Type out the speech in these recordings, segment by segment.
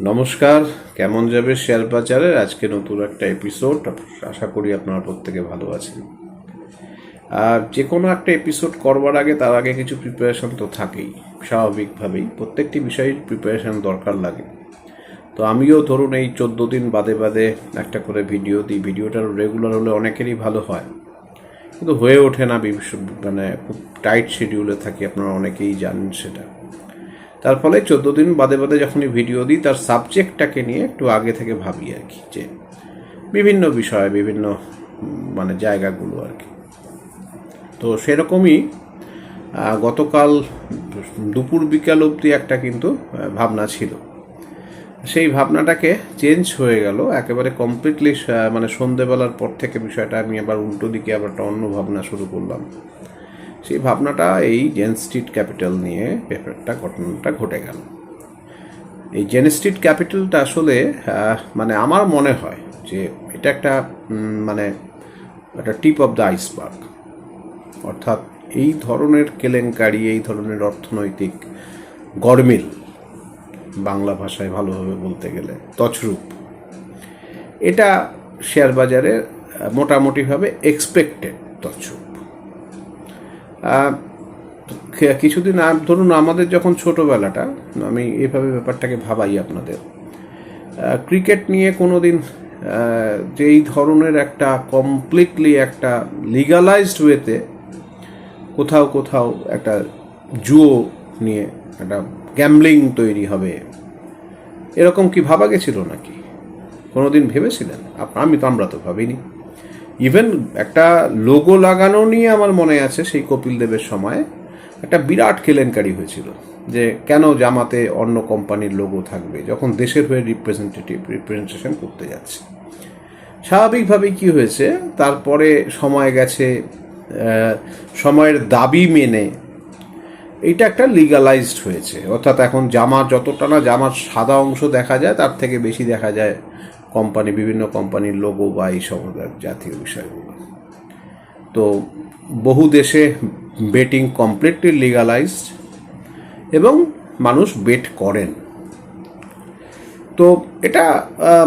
নমস্কার, কেমন যাবে শেয়ার বাজারের আজকে নতুন একটা এপিসোড আশা করি আপনারা প্রত্যেকে ভালো আছেন। আর যে কোনো একটা এপিসোড করবার আগে তার আগে কিছু প্রিপারেশন তো থাকেই, স্বাভাবিকভাবেই। প্রত্যেকটি বিষয়ের প্রিপারেশন দরকার লাগে। তো আমিও ধরুন এই চোদ্দ দিন বাদে বাদে একটা করে ভিডিও দিই। ভিডিওটা রেগুলার হলে অনেকেরই ভালো হয়। কিন্তু হয়ে ওঠে না মানে খুব টাইট শিডিউলে থাকি, আপনারা অনেকেই জানেন সেটা। তার ফলে চোদ্দ দিন বাদে বাদে যখনই ভিডিও দিই, তার সাবজেক্টটাকে নিয়ে একটু আগে থেকে ভাবি আর কি, যে বিভিন্ন বিষয়, বিভিন্ন মানে জায়গাগুলো আর কি। তো সেরকমই গতকাল দুপুর বিকাল অবধি একটা কিন্তু ভাবনা ছিল। সেই ভাবনাটাকে চেঞ্জ হয়ে গেল, একেবারে কমপ্লিটলি মানে সন্ধেবেলার পর থেকে বিষয়টা আমি আবার উল্টো দিকে আবার একটা অন্য ভাবনা শুরু করলাম। সেই ভাবনাটা এই জেন স্ট্রিট ক্যাপিটাল নিয়ে ব্যাপারটা, ঘটনাটা ঘটে গেল। এই জেন স্ট্রিট ক্যাপিটালটা আসলে মানে আমার মনে হয় যে এটা একটা মানে একটা টিপ অফ দ্য আইসবার্গ। অর্থাৎ এই ধরনের কেলেঙ্কারি, এই ধরনের অর্থনৈতিক গরমিল বাংলা ভাষায় ভালোভাবে বলতে গেলে তছরূপ, এটা শেয়ার বাজারে মোটামুটিভাবে এক্সপেক্টেড তছরূপ। কিছুদিন ধরুন আমাদের যখন ছোটোবেলাটা, আমি এভাবে ব্যাপারটাকে ভাবাই আপনাদের। ক্রিকেট নিয়ে কোনো দিন যে এই ধরনের একটা কমপ্লিটলি একটা লিগালাইজড ওয়েতে কোথাও কোথাও একটা জুয়ো নিয়ে একটা গ্যামলিং তৈরি হবে। এরকম কি ভাবা গেছিল নাকি? কোনো দিন ভেবেছিলেন আমি তো, আমরা তো ভাবিনি। ইভেন একটা লোগো লাগানো নিয়ে আমার মনে আছে সেই কপিল দেবের সময় একটা বিরাট কেলেঙ্কারি হয়েছিল যে কেন জামাতে অন্য কোম্পানির লোগো থাকবে যখন দেশের হয়ে রিপ্রেজেন্টেটিভ রিপ্রেজেন্টেশন করতে যাচ্ছে। স্বাভাবিকভাবেই কি হয়েছে, তারপরে সময় গেছে সময়ের দাবি মেনে এইটা একটা লিগালাইজড হয়েছে। অর্থাৎ এখন জামা যতটা না জামার সাদা অংশ দেখা যায়, তার থেকে বেশি দেখা যায় কোম্পানি বিভিন্ন কোম্পানির লোগো বা এই সব জাতীয় বিষয়গুলো। তো বহু দেশে বেটিং কমপ্লিটলি লিগালাইজড এবং মানুষ বেট করেন। তো এটা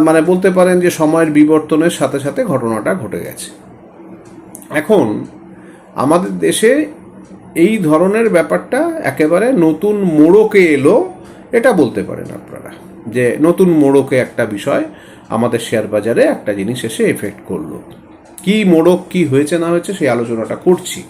মানে বলতে পারেন যে সময়ের বিবর্তনের সাথে সাথে ঘটনাটা ঘটে গেছে। এখন আমাদের দেশে এই ধরনের ব্যাপারটা একেবারে নতুন মোড়কে এলো, এটা বলতে পারেন আপনারা। যে নতুন মোড়কে একটা বিষয় আমাদের শেয়ার বাজারে একটা জিনিস এসে এফেক্ট করল। কি মোড়ক, কি হয়েছে, না হয়েছে, সেই আলোচনাটা করছি।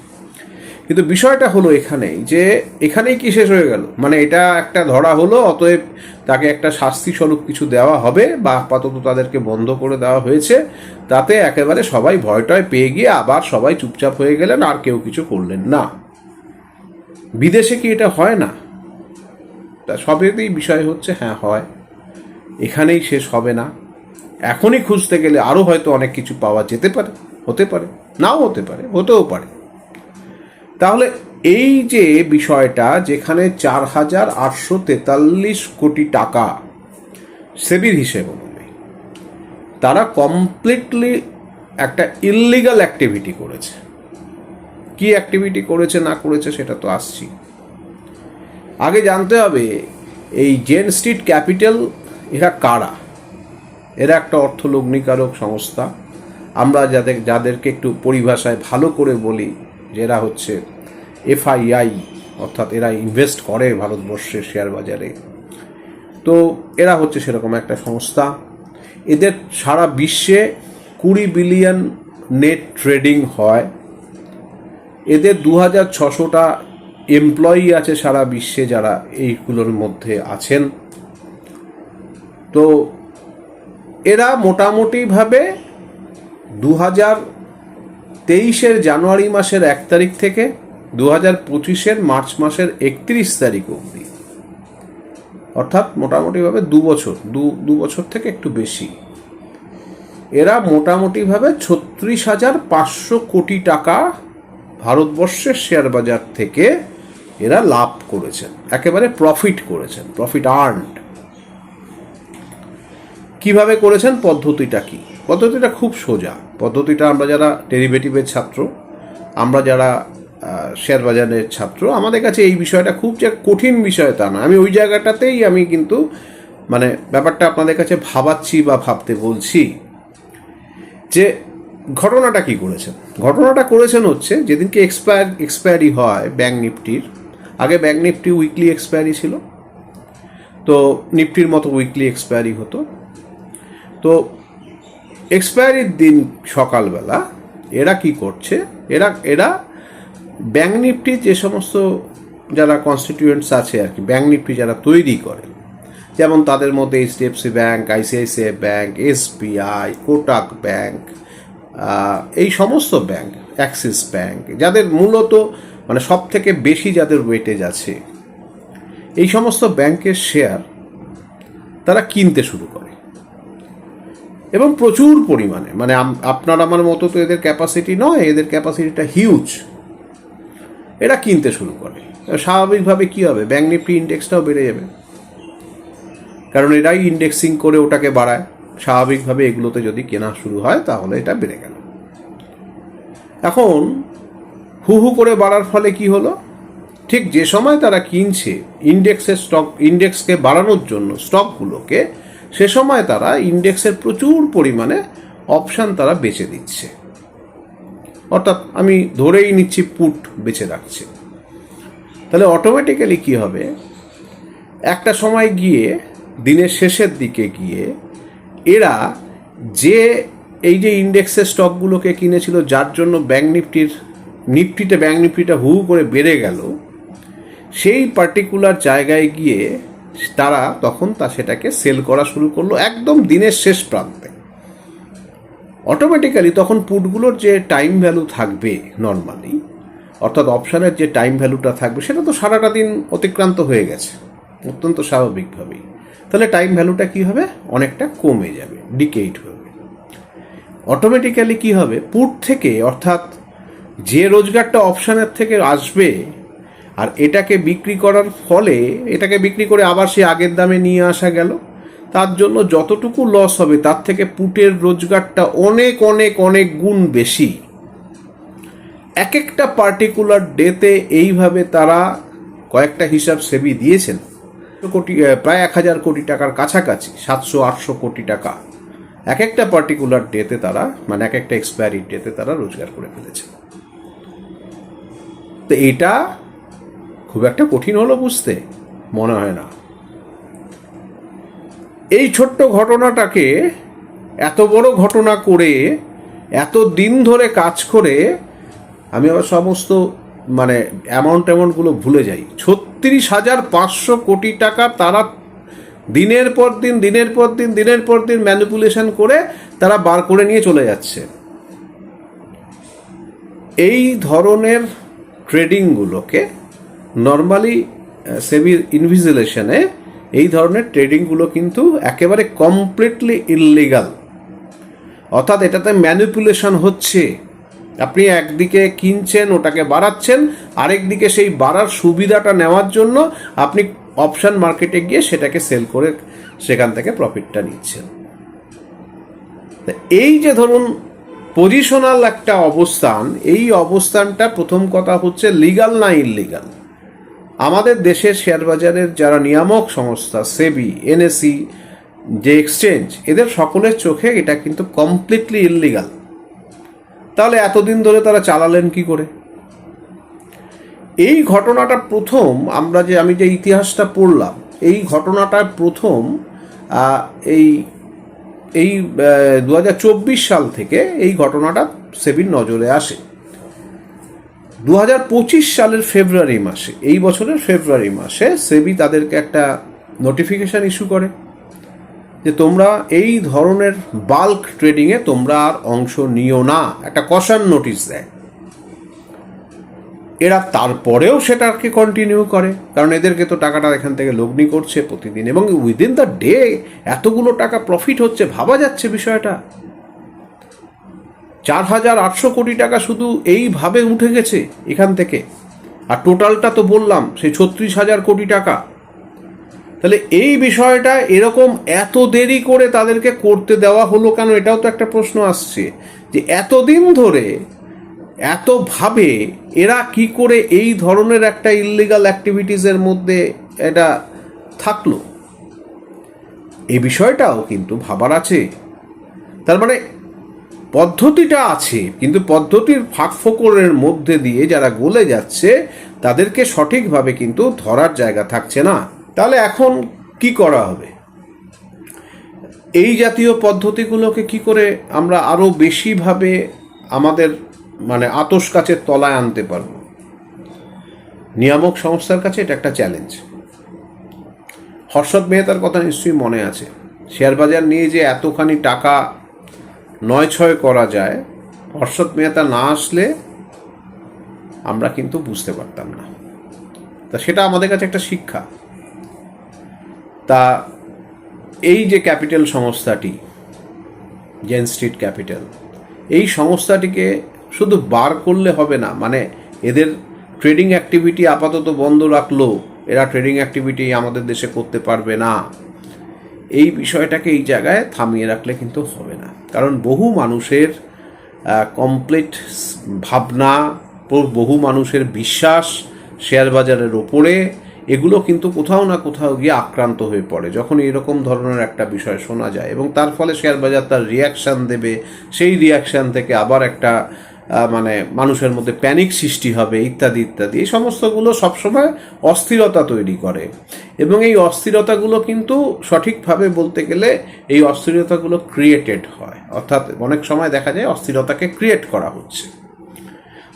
কিন্তু বিষয়টা হলো এখানেই যে, এখানেই কি শেষ হয়ে গেল? মানে এটা একটা ধরা হলো, অতএব তাকে একটা শাস্তি স্বরূপ কিছু দেওয়া হবে বা আপাতত তাদেরকে বন্ধ করে দেওয়া হয়েছে, তাতে একেবারে সবাই ভয়টয় পেয়ে গিয়ে আবার সবাই চুপচাপ হয়ে গেলেন, আর কেউ কিছু করলেন না। বিদেশে কি এটা হয় না? তা সবেতেই বিষয় হচ্ছে হ্যাঁ হয়। এখানেই শেষ হবে না। এখনই খুঁজতে গেলে আরও হয়তো অনেক কিছু পাওয়া যেতে পারে, হতে পারে, নাও হতে পারে, হতেও পারে। তাহলে এই যে বিষয়টা যেখানে চার হাজার আটশো তেতাল্লিশ কোটি টাকা সেবির হিসেব অনুযায়ী তারা কমপ্লিটলি একটা ইললিগাল অ্যাক্টিভিটি করেছে। কি অ্যাক্টিভিটি করেছে, না করেছে, সেটা তো আসছি। আগে জানতে হবে, এই জেন স্ট্রিট ক্যাপিটাল এরা কারা? এরা একটা অর্থলগ্নিকারক সংস্থা। আমরা যাদের, যাদেরকে একটু পরিভাষায় ভালো করে বলি যে এরা হচ্ছে এফআইআই, অর্থাৎ এরা ইনভেস্ট করে ভারতবর্ষের শেয়ার বাজারে। তো এরা হচ্ছে সেরকম একটা সংস্থা। এদের সারা বিশ্বে কুড়ি বিলিয়ন নেট ট্রেডিং হয়। এদের দু হাজার ছশোটা এমপ্লয়ি আছে সারা বিশ্বে যারা এইগুলোর মধ্যে আছেন। তো এরা মোটামুটিভাবে দু হাজার তেইশের জানুয়ারি মাসের এক তারিখ থেকে দু হাজার পঁচিশের মার্চ মাসের একত্রিশ তারিখ অবধি। অর্থাৎ মোটামুটিভাবে দু বছর, দু দু বছর থেকে একটু বেশি। এরা মোটামুটিভাবে ছত্রিশ হাজার পাঁচশো কোটি টাকা ভারতবর্ষের শেয়ার বাজার থেকে এরা লাভ করেছেন, একেবারে প্রফিট করেছেন প্রফিট আর্নড কীভাবে করেছেন, পদ্ধতিটা কি? পদ্ধতিটা খুব সোজা। পদ্ধতিটা আমরা যারা ডেরিভেটিভের ছাত্র, আমরা যারা শেয়ার বাজারের ছাত্র, আমাদের কাছে এই বিষয়টা খুব যে কঠিন বিষয় তা না আমি ওই জায়গাটাতেই আমি কিন্তু মানে ব্যাপারটা আপনাদের কাছে ভাবাচ্ছি বা ভাবতে বলছি যে ঘটনাটা কি করেছেন? ঘটনাটা করেছেন হচ্ছে, যেদিনকে এক্সপায়ার, এক্সপায়ারি হয় ব্যাঙ্ক নিফটির, আগে ব্যাঙ্ক নিফটি উইকলি এক্সপায়ারি ছিল। তো নিফটির মতো উইকলি এক্সপায়ারি হতো। তো এক্সপায়ারির দিন সকালবেলা এরা কি করছে? এরা এরা ব্যাঙ্ক নিফটি যে সমস্ত যারা কনস্টিটিউয়েন্টস আছে আর কি ব্যাঙ্ক নিফটি যারা তৈরি করে, যেমন তাদের মধ্যে HDFC bank ICICI bank SBI Kotak bank এই সমস্ত ব্যাঙ্ক অ্যাক্সিস ব্যাঙ্ক যাদের মূলত মানে সব থেকে বেশি যাদের ওয়েটেজ আছে, এই সমস্ত ব্যাংকের শেয়ার তারা কিনতে শুরু করে। এবং প্রচুর পরিমাণে। মানে আপনার আমার মতো তো এদের ক্যাপাসিটি নয়, এদের ক্যাপাসিটিটা হিউজ এরা কিনতে শুরু করে। স্বাভাবিকভাবে কী হবে? ব্যাঙ্ক নিফটি ইন্ডেক্সটাও বেড়ে যাবে। কারণ এরাই ইন্ডেক্সিং করে ওটাকে বাড়ায়। স্বাভাবিকভাবে এগুলোতে যদি কেনা শুরু হয়, তাহলে এটা বেড়ে গেল। এখন হু হু করে বাড়ার ফলে কি হলো? ঠিক যে সময় তারা কিনছে ইন্ডেক্সের স্টক ইন্ডেক্সকে বাড়ানোর জন্য স্টকগুলোকে সে সময় তারা ইন্ডেক্সের প্রচুর পরিমাণে অপশান তারা বেচে দিচ্ছে। অর্থাৎ আমি ধরেই নিচ্ছি পুট বেছে রাখছে। তাহলে অটোমেটিক্যালি কি হবে? একটা সময় গিয়ে, দিনের শেষের দিকে গিয়ে, এরা যে এই যে ইন্ডেক্সের স্টকগুলোকে কিনেছিল, যার জন্য ব্যাঙ্ক নিফটির, নিফটিতে ব্যাঙ্ক নিফটিটা হু করে বেড়ে গেল, সেই পার্টিকুলার জায়গায় গিয়ে তারা তখন তা সেটাকে সেল করা শুরু করল একদম দিনের শেষ প্রান্তে। অটোমেটিক্যালি তখন পুটগুলোর যে টাইম ভ্যালু থাকবে নর্মালি অর্থাৎ অপশানের যে টাইম ভ্যালুটা থাকবে, সেটা তো সারাটা দিন অতিক্রান্ত হয়ে গেছে, অত্যন্ত স্বাভাবিকভাবেই। তাহলে টাইম ভ্যালুটা কি হবে? অনেকটা কমে যাবে ডিকেইট হবে অটোমেটিক্যালি কি হবে? পুট থেকে, অর্থাৎ যে রোজগারটা অপশানের থেকে আসবে আর এটাকে বিক্রি করার ফলে, এটাকে বিক্রি করে আবার সে আগের দামে নিয়ে আসা গেল। তার জন্য যতটুকু লস হবে, তার থেকে পুটের রোজগারটা অনেক অনেক অনেক গুণ বেশি। এক একটা পার্টিকুলার ডেতে এইভাবে তারা কয়েকটা হিসাব সেবি দিয়েছেন। কোটি প্রায় এক হাজার কোটি টাকার কাছাকাছি, সাতশো, আটশো কোটি টাকা। এক একটা পার্টিকুলার ডেতে তারা মানে এক একটা এক্সপায়ারি ডেতে তারা রোজগার করে ফেলেছে তো এটা খুব একটা কঠিন হলো বুঝতে, মনে হয় না। এই ছোট্ট ঘটনাটাকে এত বড় ঘটনা করে, এত দিন ধরে কাজ করে, আমি আবার সমস্ত মানে অ্যামাউন্ট অ্যামাউন্টগুলো ভুলে যাই। ছত্রিশ হাজার পাঁচশো কোটি টাকা তারা দিনের পর দিন, দিনের পর দিন, দিনের পর দিন ম্যানিপুলেশন করে তারা বার করে নিয়ে চলে যাচ্ছে। এই ধরনের ট্রেডিংগুলোকে নর্মালি সেবির ইনভিজিলেশনে এই ধরনের ট্রেডিংগুলো কিন্তু একেবারে কমপ্লিটলি ইললিগাল অর্থাৎ এটাতে ম্যানিপুলেশন হচ্ছে। আপনি একদিকে কিনছেন, ওটাকে বাড়াচ্ছেন, আরেকদিকে সেই বাড়ার সুবিধাটা নেওয়ার জন্য আপনি অপশান মার্কেটে গিয়ে সেটাকে সেল করে সেখান থেকে প্রফিটটা নিচ্ছেন। এই যে ধরুন পজিশনাল একটা অবস্থান, এই অবস্থানটা প্রথম কথা হচ্ছে লিগাল না ইললিগাল আমাদের দেশের শেয়ার বাজারের যারা নিয়ামক সংস্থা, সেবি এনএসি যে এক্সচেঞ্জ, এদের সকলের চোখে এটা কিন্তু কমপ্লিটলি ইললিগাল তাহলে এতদিন ধরে তারা চালালেন কি করে? এই ঘটনাটা প্রথম আমরা যে, আমি যে ইতিহাসটা পড়লাম, এই ঘটনাটা প্রথম এই এই দু হাজার চব্বিশ সাল থেকে এই ঘটনাটা সেবির নজরে আসে। দু হাজার পঁচিশ সালের ফেব্রুয়ারি মাসে, এই বছরের ফেব্রুয়ারি মাসে সেবি তাদেরকে একটা নোটিফিকেশন ইস্যু করে যে তোমরা এই ধরনের বাল্ক ট্রেডিংয়ে তোমরা আর অংশ নিও না। একটা কষান নোটিশ দেয়। এরা তারপরেও সেটাকে কন্টিনিউ করে, কারণ এদেরকে তো টাকাটা এখান থেকে লগ্নি করছে প্রতিদিন এবং উইদিন দ্য ডে এতগুলো টাকা প্রফিট হচ্ছে, ভাবা যাচ্ছে বিষয়টা। চার হাজার আটশো কোটি টাকা শুধু এইভাবে উঠে গেছে এখান থেকে। আর টোটালটা তো বললাম সেই ছত্রিশ হাজার কোটি টাকা। তাহলে এই বিষয়টা এরকম এত দেরি করে তাদেরকে করতে দেওয়া হলো কেন, এটাও তো একটা প্রশ্ন আসছে। যে এতদিন ধরে, এতভাবে এরা কি করে এই ধরনের একটা ইললিগাল অ্যাক্টিভিটিসের মধ্যে এটা থাকল? এই বিষয়টাও কিন্তু ভাবার আছে। তার মানে পদ্ধতিটা আছে, কিন্তু পদ্ধতির ফাঁক ফোকরের মধ্যে দিয়ে যারা গলে যাচ্ছে, তাদেরকে সঠিকভাবে কিন্তু ধরার জায়গা থাকছে না। তাহলে এখন কি করা হবে? এই জাতীয় পদ্ধতিগুলোকে কি করে আমরা আরও বেশিভাবে আমাদের মানে আতস কাছের তলায় আনতে পারব? নিয়ামক সংস্থার কাছে এটা একটা চ্যালেঞ্জ হর্ষদ মেহতার কথা নিশ্চয়ই মনে আছে। শেয়ার বাজার নিয়ে যে এতখানি টাকা নয় ছয় করা যায় হর্ষদ মেহতা না আসলে আমরা কিন্তু বুঝতে পারতাম না। তা সেটা আমাদের কাছে একটা শিক্ষা। তা এই যে ক্যাপিটাল সংস্থাটি, জেন স্ট্রিট ক্যাপিটাল, এই সংস্থাটিকে শুধু বার করলে হবে না মানে এদের ট্রেডিং অ্যাক্টিভিটি আপাতত বন্ধ রাখল, এরা ট্রেডিং অ্যাক্টিভিটি আমাদের দেশে করতে পারবে না, এই বিষয়টাকে এই জায়গায় থামিয়ে রাখলে কিন্তু হবে। কারণ বহু মানুষের কমপ্লিট ভাবনা বহু মানুষের বিশ্বাস শেয়ার বাজারের ওপরে, এগুলো কিন্তু কোথাও না কোথাও গিয়ে আক্রান্ত হয়ে পড়ে। যখন এরকম ধরনের একটা বিষয় শোনা যায় এবং তার ফলে শেয়ার বাজার তার রিয়াকশান দেবে, সেই রিয়াকশান থেকে আবার একটা মানে মানুষের মধ্যে প্যানিক সৃষ্টি হবে, ইত্যাদি ইত্যাদি। এই সমস্তগুলো সবসময় অস্থিরতা তৈরি করে। এবং এই অস্থিরতাগুলো কিন্তু সঠিকভাবে বলতে গেলে এই অস্থিরতাগুলো ক্রিয়েটেড হয়। অর্থাৎ অনেক সময় দেখা যায় অস্থিরতাকে ক্রিয়েট করা হচ্ছে।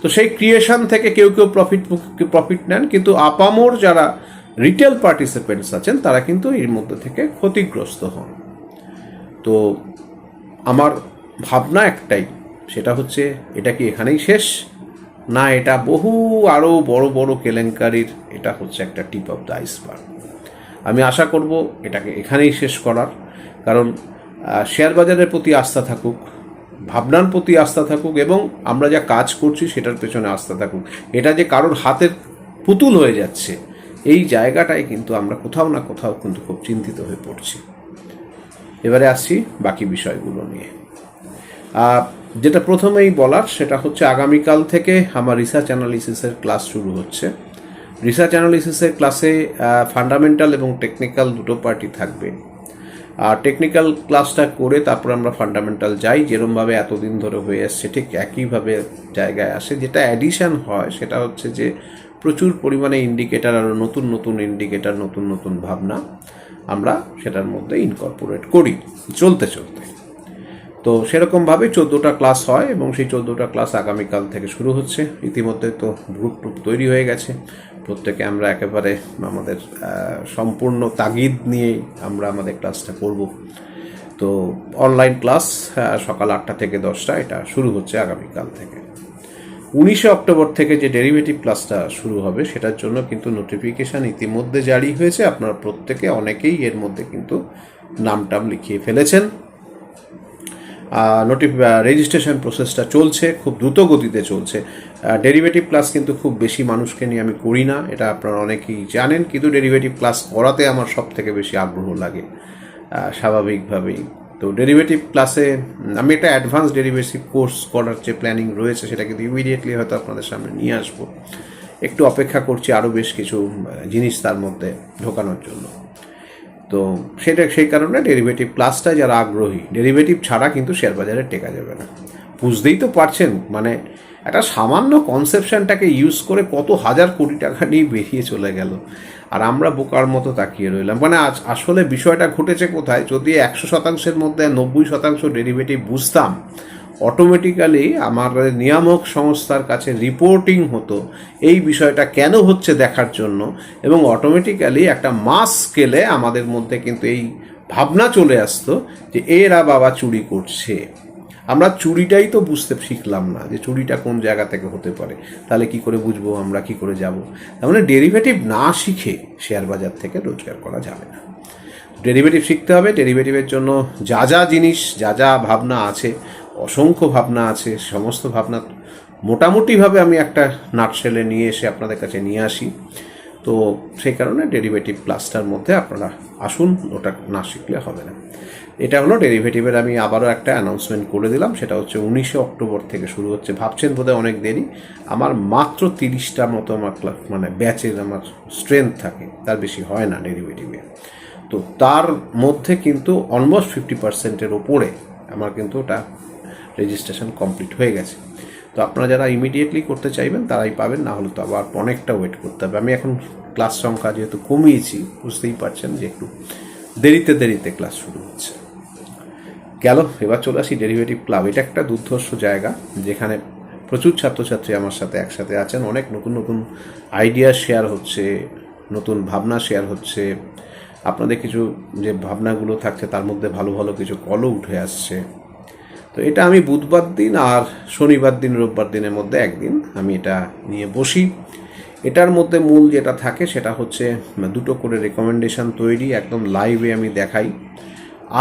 তো সেই ক্রিয়েশন থেকে কেউ কেউ প্রফিট প্রফিট নেন, কিন্তু আপামোর যারা রিটেল পার্টিসিপেন্টস আছেন, তারা কিন্তু এর মধ্যে থেকে ক্ষতিগ্রস্ত হন। তো আমার ভাবনা একটাই সেটা হচ্ছে, এটা কি এখানেই শেষ? না, এটা বহু আরও বড় বড় কেলেঙ্কারির, এটা হচ্ছে একটা টিপ অফ দ্য আইসবার্গ। আমি আশা করব এটাকে এখানেই শেষ করার, কারণ শেয়ার বাজারের প্রতি আস্থা থাকুক, ভাবনার প্রতি আস্থা থাকুক, এবং আমরা যা কাজ করছি সেটার পেছনে আস্থা থাকুক। এটা যে কারোর হাতের পুতুল হয়ে যাচ্ছে, এই জায়গাটায় কিন্তু আমরা কোথাও না কোথাও কিন্তু খুব চিন্তিত হয়ে পড়ছি। এবারে আসছি বাকি বিষয়গুলো নিয়ে। যেটা প্রথমেই বলার সেটা হচ্ছে আগামীকাল থেকে আমার রিসার্চ অ্যানালিসিসের ক্লাস শুরু হচ্ছে। রিসার্চ অ্যানালিসিসের ক্লাসে ফান্ডামেন্টাল এবং টেকনিক্যাল দুটো পার্টি থাকবে। আর টেকনিক্যাল ক্লাসটা করে তারপর আমরা ফান্ডামেন্টাল যাই যেরমভাবে এতদিন ধরে হয়ে আসছে, ঠিক একইভাবে জায়গায় আসে। যেটা অ্যাডিশান হয় সেটা হচ্ছে যে, প্রচুর পরিমাণে ইন্ডিকেটার আরও নতুন নতুন ইন্ডিকেটার নতুন নতুন ভাবনা আমরা সেটার মধ্যে ইনকর্পোরেট করি। চলতে চলতে। তো সেরকমভাবে চোদ্দোটা ক্লাস হয় এবং সেই চোদ্দোটা ক্লাস আগামীকাল থেকে শুরু হচ্ছে। ইতিমধ্যে তো গ্রুপ টুপ তৈরি হয়ে গেছে। প্রত্যেকে আমরা একেবারে আমাদের সম্পূর্ণ তাগিদ নিয়ে আমরা আমাদের ক্লাসটা করব। তো অনলাইন ক্লাস সকাল আটটা থেকে দশটা, এটা শুরু হচ্ছে আগামীকাল থেকে। উনিশে অক্টোবর থেকে যে ডেরিভেটিভ ক্লাসটা শুরু হবে, সেটার জন্য কিন্তু নোটিফিকেশান ইতিমধ্যে জারি হয়েছে। আপনারা প্রত্যেকে অনেকেই এর মধ্যে কিন্তু নাম টাম লিখিয়ে ফেলেছেন। নোটিফ রেজিস্ট্রেশন প্রসেসটা চলছে, খুব দ্রুত গতিতে চলছে। ডেরিভেটিভ ক্লাস কিন্তু খুব বেশি মানুষকে নিয়ে আমি করি না, এটা আপনারা অনেকেই জানেন, কিন্তু ডেরিভেটিভ ক্লাস করাতে আমার সব থেকে বেশি আগ্রহ লাগে স্বাভাবিকভাবেই। তো ডেরিভেটিভ ক্লাসে আমি একটা অ্যাডভান্স ডেরিভেটিভ কোর্স করার যে প্ল্যানিং রয়েছে, সেটা কিন্তু ইমিডিয়েটলি হয়তো আপনাদের সামনে নিয়ে আসব। একটু অপেক্ষা করছি আরও বেশ কিছু জিনিস তার মধ্যে ঢোকানোর জন্য। তো সেটা সেই কারণে ডেরিভেটিভ ক্লাসটা যারা আগ্রহী ডেরিভেটিভ ছাড়া কিন্তু শেয়ার বাজারে টেকা যাবে না। বুঝতেই তো পারছেন মানে একটা সামান্য কনসেপশনটাকে ইউজ করে কত হাজার কোটি টাকা নিয়ে বেরিয়ে চলে গেল। আর আমরা বোকার মতো তাকিয়ে রইলাম। মানে আজ আসলে বিষয়টা ঘটেছে কোথায়? যদি একশো শতাংশের মধ্যে নব্বই শতাংশ ডেরিভেটিভ বুঝতাম অটোমেটিক্যালি আমার নিয়ামক সংস্থার কাছে রিপোর্টিং হতো এই বিষয়টা কেন হচ্ছে দেখার জন্য এবং অটোমেটিক্যালি একটা মাস স্কেলে আমাদের মধ্যে কিন্তু এই ভাবনা চলে আসতো যে এরা বাবা চুরি করছে। আমরা চুরিটাই তো বুঝতে শিখলাম না যে চুরিটা কোন জায়গা থেকে হতে পারে। তাহলে কি করে বুঝব আমরা কি করে যাব? তার মানে ডেরিভেটিভ না শিখে শেয়ার বাজার থেকে রোজগার করা যাবে না। ডেরিভেটিভ শিখতে হবে। ডেরিভেটিভের জন্য যা যা জিনিস, যা যা ভাবনা আছে অসংখ্য ভাবনা আছে, সমস্ত ভাবনা মোটামুটিভাবে আমি একটা নাটশেলে নিয়ে এসে আপনাদের কাছে নিয়ে আসি। তো সেই কারণে ডেরিভেটিভ ক্লাসটার মধ্যে আপনারা আসুন, ওটা না শিখলে হবে না। এটা হলো ডেরিভেটিভের, আমি আবারও একটা অ্যানাউন্সমেন্ট করে দিলাম, সেটা হচ্ছে উনিশে অক্টোবর থেকে শুরু হচ্ছে। ভাবছেন বোধহয় অনেক দেরি। আমার মাত্র তিরিশটা মতো আমার মানে ব্যাচের আমার স্ট্রেংথ থাকে, তার বেশি হয় না ডেরিভেটিভে। তো তার মধ্যে কিন্তু অলমোস্ট ফিফটি পার্সেন্টের ওপরে আমার কিন্তু ওটা রেজিস্ট্রেশন কমপ্লিট হয়ে গেছে। তো আপনারা যারা ইমিডিয়েটলি করতে চাইবেন, তারাই পাবেন, না হলে তো আবার অনেকটা ওয়েট করতে হবে। আমি এখন ক্লাস সংখ্যা যেহেতু কমিয়েছি, বুঝতেই পারছেন যে একটু দেরিতে দেরিতে ক্লাস শুরু হচ্ছে। গেল, এবার চলে আসি ডেরিভেটিভ ক্লাব এটা একটা দুর্ধর্ষ জায়গা, যেখানে প্রচুর ছাত্রছাত্রী আমার সাথে একসাথে আছেন। অনেক নতুন নতুন আইডিয়া শেয়ার হচ্ছে, নতুন ভাবনা শেয়ার হচ্ছে। আপনাদের কিছু যে ভাবনাগুলো থাকছে, তার মধ্যে ভালো ভালো কিছু কলও উঠে আসছে। তো এটা আমি বুধবার দিন আর শনিবার দিন, রোববার দিনের মধ্যে একদিন আমি এটা নিয়ে বসি। এটার মধ্যে মূল যেটা থাকে সেটা হচ্ছে, দুটো করে রেকমেন্ডেশন তৈরি, একদম লাইভে আমি দেখাই।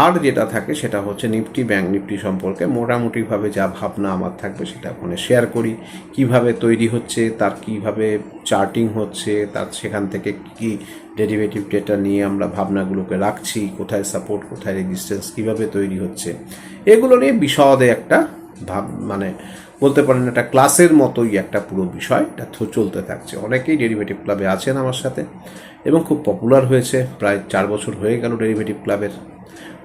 আর যেটা থাকে সেটা হচ্ছে নিফটি, ব্যাংক নিফটি সম্পর্কে মোটামুটিভাবে যা ভাবনা আমার থাকবে সেটা ওখানে শেয়ার করি। কীভাবে তৈরি হচ্ছে, তার কীভাবে চার্টিং হচ্ছে, তার সেখান থেকে কী ডেরিভেটিভ ডেটা নিয়ে আমরা ভাবনাগুলোকে রাখছি, কোথায় সাপোর্ট কোথায় রেজিস্ট্যান্স কীভাবে তৈরি হচ্ছে, এগুলো নিয়ে বিশদে একটা ভাব মানে বলতে পারেন একটা ক্লাসের মতোই একটা পুরো বিষয়, এটা চলতে থাকছে। অনেকেই ডেরিভেটিভ ক্লাবে আছেন আমার সাথে এবং খুব পপুলার হয়েছে। প্রায় চার বছর হয়ে গেল ডেরিভেটিভ ক্লাবের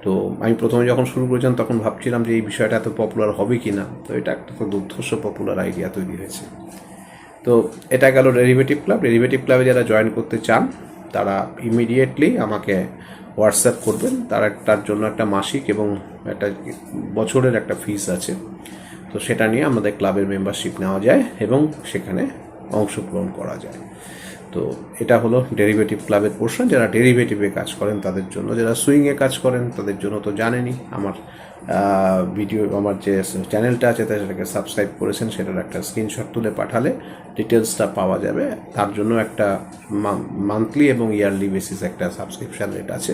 তো আমি প্রথমে যখন শুরু করেছিলাম, তখন ভাবছিলাম যে এই বিষয়টা এত পপুলার হবে কি না তো এটা একটা তো দুর্ধর্ষ পপুলার আইডিয়া তৈরি হয়েছে। তো এটা গেল ডেরিভেটিভ ক্লাব ডেরিভেটিভ ক্লাবে যারা জয়েন করতে চান, তারা ইমিডিয়েটলি আমাকে হোয়াটসঅ্যাপ করবেন। তার তার জন্য একটা মাসিক এবং একটা বছরের একটা ফিস আছে। তো সেটা নিয়ে আমাদের ক্লাবের মেম্বারশিপ নেওয়া যায় এবং সেখানে অংশগ্রহণ করা যায়। তো এটা হলো ডেরিভেটিভ ক্লাবের পোর্শন যারা ডেরিভেটিভে কাজ করেন, তাদের জন্য। যারা সুইংয়ে কাজ করেন, তাদের জন্য তো জানেনই। আমার ভিডিও আমার যে চ্যানেলটা আছে তা সেটাকে সাবস্ক্রাইব করেছেন, সেটার একটা স্ক্রিনশট তুলে পাঠালে ডিটেলসটা পাওয়া যাবে। তার জন্য একটা মান্থলি এবং ইয়ারলি বেসিস একটা সাবস্ক্রিপশান রেট আছে।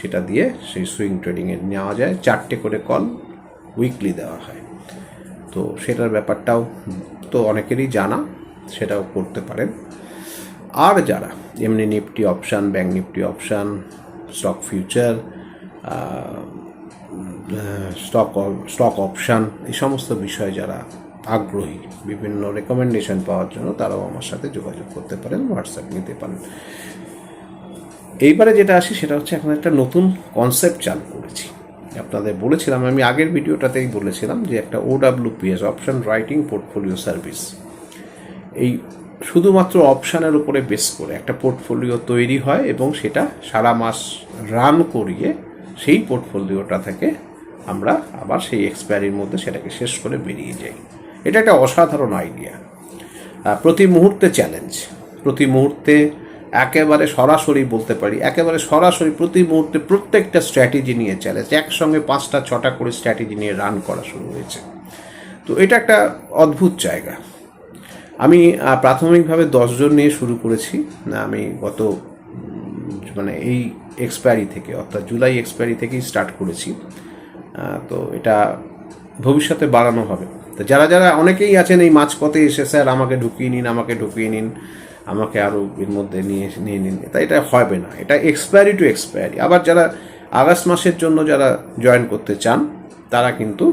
সেটা দিয়ে সেই সুইং ট্রেডিংয়ে নেওয়া যায়। চারটে করে কল উইকলি দেওয়া হয়। তো সেটার ব্যাপারটাও তো অনেকেরই জানা, সেটাও করতে পারেন। আর যারা এমনি nifty option bank nifty option, stock future stock stock option, এই সমস্ত বিষয়ে যারা আগ্রহী, বিভিন্ন রেকমেন্ডেশন পাওয়ার জন্য তারাও আমার সাথে যোগাযোগ করতে পারেন হোয়াটসঅ্যাপ নিতে পারেন। এইবারে যেটা আসি সেটা হচ্ছে এখন একটা নতুন কনসেপ্ট চালু করেছি। আপনাদের বলেছিলাম, আমি আগের ভিডিওটাতেই বলেছিলাম যে একটা OWPS option writing portfolio service এই শুধুমাত্র অপশানের উপরে বেস করে একটা পোর্টফোলিও তৈরি হয় এবং সেটা সারা মাস রান করিয়ে সেই পোর্টফোলিওটা থেকে আমরা আবার সেই এক্সপায়ারির মধ্যে সেটাকে শেষ করে বেরিয়ে যাই। এটা একটা অসাধারণ আইডিয়া। প্রতি মুহূর্তে চ্যালেঞ্জ। প্রতি মুহূর্তে একেবারে সরাসরি বলতে পারি, একেবারে সরাসরি প্রতি মুহূর্তে প্রত্যেকটা স্ট্র্যাটেজি নিয়ে চ্যালেঞ্জ। একসঙ্গে পাঁচটা, ছটা করে স্ট্র্যাটেজি নিয়ে রান করা শুরু হয়েছে। তো এটা একটা অদ্ভুত জায়গা। আমি প্রাথমিকভাবে দশজন নিয়ে শুরু করেছি। আমি গত মানে এই এক্সপায়ারি থেকে, অর্থাৎ জুলাই এক্সপায়ারি থেকেই স্টার্ট করেছি। তো এটা ভবিষ্যতে বাড়ানো হবে। তো যারা যারা অনেকেই আছেন এই মাঝপথে এসে, স্যার, আমাকে ঢুকিয়ে নিন, আমাকে ঢুকিয়ে নিন, আমাকে আরও এর মধ্যে নিয়ে নিয়ে নিন। তাই এটা হবে না। এটা এক্সপায়ারি টু এক্সপায়ারি আবার যারা আগস্ট মাসের জন্য যারা জয়েন করতে চান, তারা কিন্তু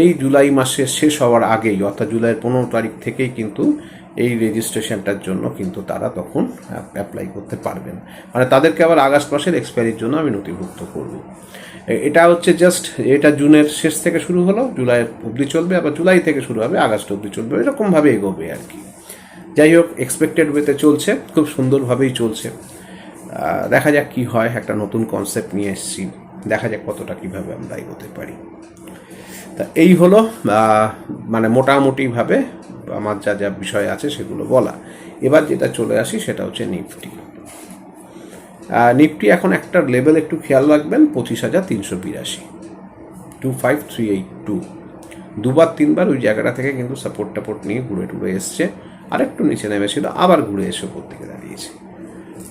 এই জুলাই মাসের শেষ হওয়ার আগেই, অর্থাৎ জুলাইয়ের পনেরো তারিখ থেকেই কিন্তু এই রেজিস্ট্রেশনটার জন্য কিন্তু তারা তখন অ্যাপ্লাই করতে পারবেন। মানে তাদেরকে আবার আগস্ট মাসের এক্সপায়ারির জন্য আমি নথিভুক্ত করব। এটা হচ্ছে জাস্ট এটা জুনের শেষ থেকে শুরু হলো জুলাই অবধি চলবে, আবার জুলাই থেকে শুরু হবে, আগস্ট অবধি চলবে, এরকমভাবে এগোবে আর কি। যাই হোক এক্সপেক্টেড ওয়েতে চলছে, খুব সুন্দরভাবেই চলছে। দেখা যাক কি হয়, একটা নতুন কনসেপ্ট নিয়ে এসেছি, দেখা যাক কতটা কীভাবে আমরা এগোতে পারি। তা এই হলো মানে মোটামুটিভাবে আমার যা যা বিষয় আছে সেগুলো বলা। এবার যেটা চলে আসি সেটা হচ্ছে নিফটি। নিফটি এখন একটা লেভেল একটু খেয়াল রাখবেন, পঁচিশ হাজার তিনশো বিরাশি। Two five three eight two দুবার, তিনবার ওই জায়গাটা থেকে কিন্তু সাপোর্ট টাপোর্ট নিয়ে ঘুরে টুরে এসছে। আরেকটু নিচে নেমেছিল, আবার ঘুরে এসে উপর দিকে দাঁড়িয়েছে।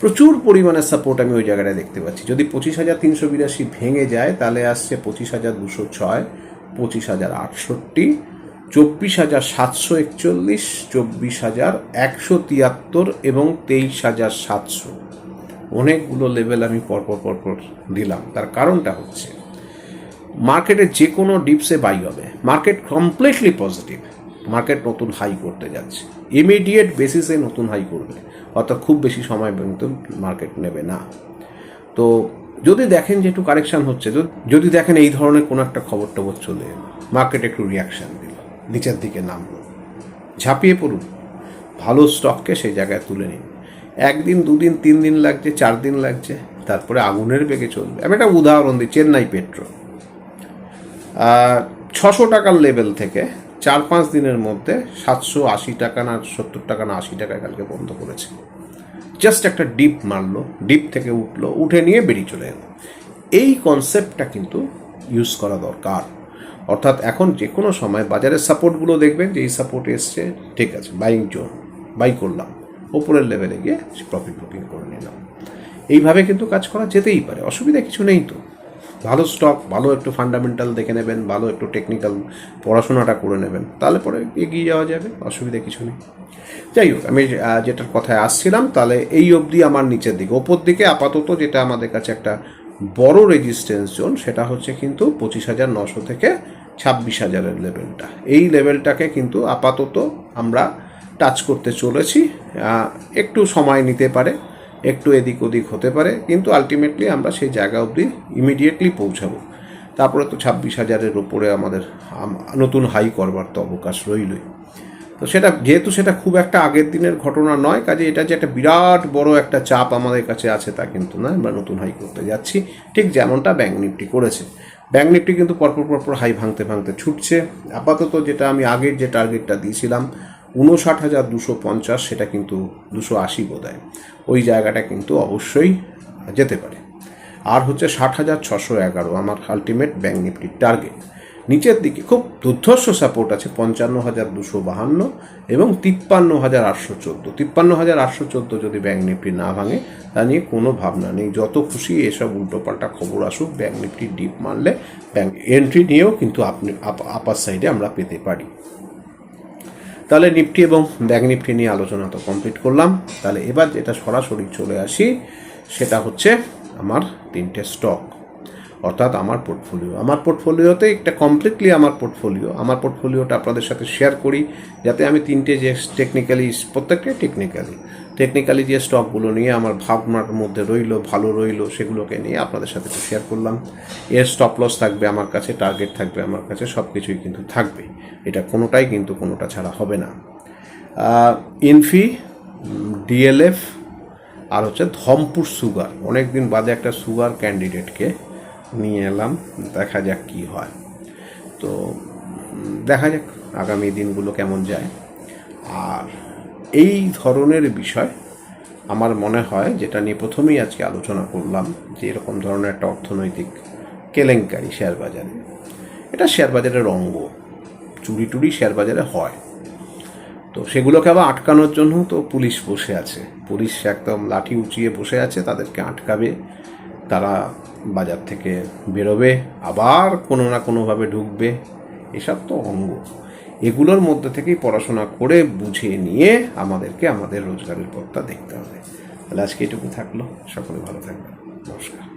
প্রচুর পরিমাণে সাপোর্ট আমি ওই জায়গাটায় দেখতে পাচ্ছি। যদি পঁচিশ হাজার তিনশো বিরাশি ভেঙে যায়, তাহলে আসছে পঁচিশ হাজার দুশো ছয়। পঁচিশ হাজার আটষট্টি, চব্বিশ হাজার সাতশো একচল্লিশ, চব্বিশ হাজার একশো তিয়াত্তর এবং তেইশ হাজার সাতশো। অনেকগুলো লেভেল আমি পরপর পরপর দিলাম। তার কারণটা হচ্ছে মার্কেটে যে কোনো ডিপসে বাই হবে। মার্কেট কমপ্লিটলি পজিটিভ মার্কেট নতুন হাই করতে যাচ্ছে। ইমিডিয়েট বেসিসে নতুন হাই করবে। অর্থাৎ খুব বেশি সময় কিন্তু মার্কেট নেবে না। তো যদি দেখেন যে একটু কারেকশন হচ্ছে, যদি- দেখেন এই ধরনের কোনো একটা খবর টবর চলে এলো, মার্কেট একটু রিয়াকশান দিল, নিচের দিকে নামলো, ঝাঁপিয়ে পড়ুন, ভালো স্টককে সেই জায়গায় তুলে নিন। একদিন, দুদিন, তিন দিন লাগছে, চার দিন লাগছে, তারপরে আগুনের বেগে চলবে। আমি একটা উদাহরণ দিই, চেন্নাই পেট্রো ছশো টাকার লেভেল থেকে চার পাঁচ দিনের মধ্যে সাতশো আশি টাকা না, সত্তর টাকা না, আশি টাকায় কালকে বন্ধ করেছে। জাস্ট একটা ডিপ মারলো, ডিপ থেকে উঠল, উঠে নিয়ে বেরিয়ে চলে এলো। এই কনসেপ্টটা কিন্তু ইউজ করা দরকার। অর্থাৎ এখন যে কোনো সময় বাজারের সাপোর্টগুলো দেখবেন যে, এই সাপোর্ট এসছে, ঠিক আছে বাইং জোন বাই করলাম। ওপরের লেভেলে গিয়ে প্রফিট বুকিং করে নিলাম। এইভাবে কিন্তু কাজ করা যেতেই পারে, অসুবিধা কিছু নেই তো। ভালো স্টক ভালো একটু ফান্ডামেন্টাল দেখে নেবেন, ভালো একটু টেকনিক্যাল পড়াশোনাটা করে নেবেন, তাহলে পরে এগিয়ে যাওয়া যাবে, অসুবিধা কিছু নেই। যাই হোক, আমি যেটার কথায় আসছিলাম, তাহলে এই অবধি আমার নিচের দিকে। ওপর দিকে আপাতত যেটা আমাদের কাছে একটা বড় রেজিস্ট্যান্স জোন সেটা হচ্ছে কিন্তু পঁচিশ হাজার নশো থেকে ছাব্বিশ হাজারের লেভেলটা এই লেভেলটাকে কিন্তু আপাতত আমরা টাচ করতে চলেছি একটু সময় নিতে পারে। একটু এদিক ওদিক হতে পারে, কিন্তু আলটিমেটলি আমরা সেই জায়গা অবধি ইমিডিয়েটলি পৌঁছাবো। তারপরে তো ছাব্বিশ হাজারের ওপরে আমাদের নতুন হাই করবার তো অবকাশ রইলই। তো সেটা, যেহেতু সেটা খুব একটা আগের দিনের ঘটনা নয়, কাজে এটা যে একটা বিরাট বড় একটা চাপ আমাদের কাছে আছে তা কিন্তু নয়, আমরা নতুন হাই করতে যাচ্ছি। ঠিক যেমনটা ব্যাঙ্ক নিফটি করেছে। ব্যাঙ্ক নিফটি কিন্তু পরপর পরপর হাই ভাঙতে ভাঙতে ছুটছে। আপাতত যেটা আমি আগের যে টার্গেটটা দিয়েছিলাম উনষাট হাজার দুশো পঞ্চাশ, সেটা কিন্তু দুশো আশি বোধহয়। ওই জায়গাটা কিন্তু অবশ্যই যেতে পারে। আর হচ্ছে ষাট হাজার ছশো এগারো, আমার আলটিমেট ব্যাঙ্ক নিফটির টার্গেট নিচের দিকে খুব দুর্ধর্ষ সাপোর্ট আছে, পঞ্চান্ন হাজার দুশো বাহান্ন এবং তিপ্পান্ন হাজার আটশো চোদ্দ। তিপ্পান্ন হাজার আটশো চোদ্দ যদি ব্যাঙ্ক নিফটি না ভাঙে, তা নিয়ে কোনো ভাবনা নেই। যত খুশি এসব উল্টোপাল্টা খবর আসুক ব্যাঙ্ক নিফটি ডিপ মারলে ব্যাঙ্ক এন্ট্রি নিয়েও কিন্তু আপনি আপার সাইডে আমরা পেতে পারি। তাহলে নিফটি এবং ব্যাগ নিফটি নিয়ে আলোচনা তো কমপ্লিট করলাম। তাহলে এবার যেটা সরাসরি চলে আসি, সেটা হচ্ছে আমার তিনটে স্টক অর্থাৎ আমার পোর্টফোলিও আমার পোর্টফোলিওতে একটা কমপ্লিটলি আমার পোর্টফোলিও আমার পোর্টফোলিওটা আপনাদের সাথে শেয়ার করি, যাতে আমি তিনটে যে টেকনিক্যালি প্রত্যেকটাই টেকনিক্যালি টেকনিক্যালি যে স্টকগুলো নিয়ে আমার ভাবনার মধ্যে রইল, ভালো রইল, সেগুলোকে নিয়ে আপনাদের সাথে একটু শেয়ার করলাম। এর স্টপ লস থাকবে, আমার কাছে টার্গেট থাকবে, আমার কাছে সব কিছুই কিন্তু থাকবে। এটা কোনোটাই কিন্তু কোনোটা ছাড়া হবে না। ইনফি ডিএলএফ আর হচ্ছে ধমপুর সুগার অনেক দিন বাদে একটা সুগার ক্যান্ডিডেটকে নিয়ে এলাম, দেখা যাক কি হয়। তো দেখা যাক আগামী দিনগুলো কেমন যায়। আর এই ধরনের বিষয় আমার মনে হয় যেটা নিয়ে প্রথমেই আজকে আলোচনা করলাম, যে এরকম ধরনের একটা অর্থনৈতিক কেলেঙ্কারি শেয়ার বাজারে। এটা শেয়ার বাজারের অঙ্গ। চুরি টুরি শেয়ার বাজারে হয়। তো সেগুলোকে আবার আটকানোর জন্য তো পুলিশ বসে আছে। পুলিশ একদম লাঠি উঁচিয়ে বসে আছে, তাদেরকে আটকাবে। তারা বাজার থেকে বেরোবে, আবার কোনো না কোনোভাবে ঢুকবে। এসব তো অঙ্গ। এগুলোর মধ্যে থেকেই পড়াশোনা করে বুঝে নিয়ে আমাদেরকে আমাদের রোজগারের পথটা দেখতে হবে। তাহলে আজকে এটুকু থাকল। সকলে ভালো থাকবে নমস্কার।